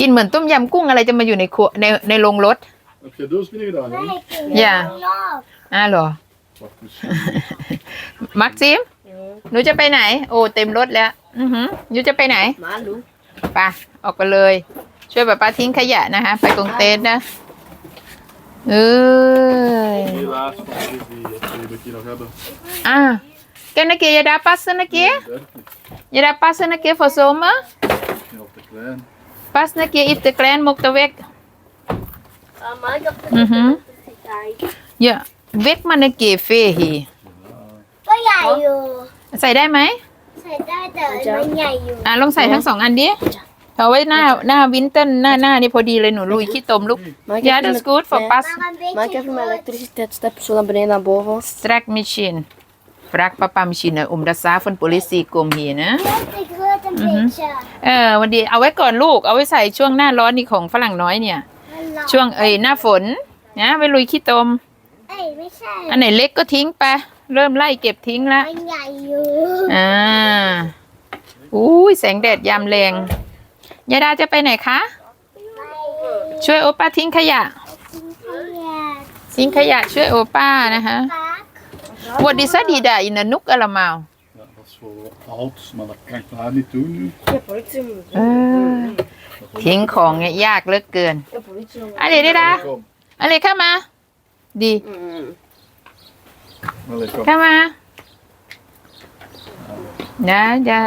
กินเหมือนต้มยำกุ้งอะไรจะมาอยู่ในครัวในในโรงรถ Heb je doos binnen gedaan? Jan? ไม่กินอย่าข้างนอกอ้าวเหรอ Wacht eens. มักซิม หนูจะไปไหน โอ้เต็มรถแล้ว อือหือหนูจะไปไหน Malu. ไปออกไปเลย ช่วยป้าป้าทิ้งขยะนะคะ ไปตรงเต็นท์นะเอ้ย Helaas, van die, die, die moet je nog hebben. อะแกนักเกียร์ยาดาปัสนักเกีย Dertig. ยาดาปัสนักเกียร์ฟอโซมะ Misschien al te klein. ปัสนักเกียร์อิตแกรนมกตะเวก Ah, maar ik heb Mhm. het เยอะเวกมันนักเกียร์เฟฮีก็ใหญ่อยู่ใส่ได้ไหมใส่ได้แต่มันใหญ่อยู่ อะลองใส่ทั้งสองอันดิเอาไว้หน้าหน้าวินเทอร์หน้าหน้านี่พอดีเลยหนูลุยขี้ตมลูก Maar ik ยา heb ดั hem สกูด for met- ปัสมากันเป็น Maar ik heb hem met elektriciteitsstep zo naar beneden naar boven. strak machine ฟรักปะปามชินอุมดัสซาฟันโพลิซีกลมฮีนะ ไม่เคยทำเป็นเชื่อเออวันดีเอาไว้ก่อนลูก เอาไว้ใส่ช่วงหน้าร้อนนี่ของฝรั่งน้อยเนี่ย ช่วงเอ้ยหน้าฝนนะไปลุยขี้ตมเอ้ยไม่ใช่ อันไหนเล็กก็ทิ้งไป เริ่มไล่เก็บทิ้งละมันใหญ่อยู่อ่าอุ้ยแสงแดดยามแรงยายดาจะไปไหนคะ ช่วยโอป้าทิ้งขยะ ทิ้งขยะช่วยโอป้านะคะปักวดดิซาดี ดาอินานุกอะละมาว Ja, dat is voor oud, maar dat kan ik maar niet doen nu. Ik heb politie. เออทิ้งของเนี่ยยากเหลือเกิน Ik heb politie. อะไรได้ดา Kom, อะไรเข้ามา ดี Mm. allee, kom. เข้ามานะจ้า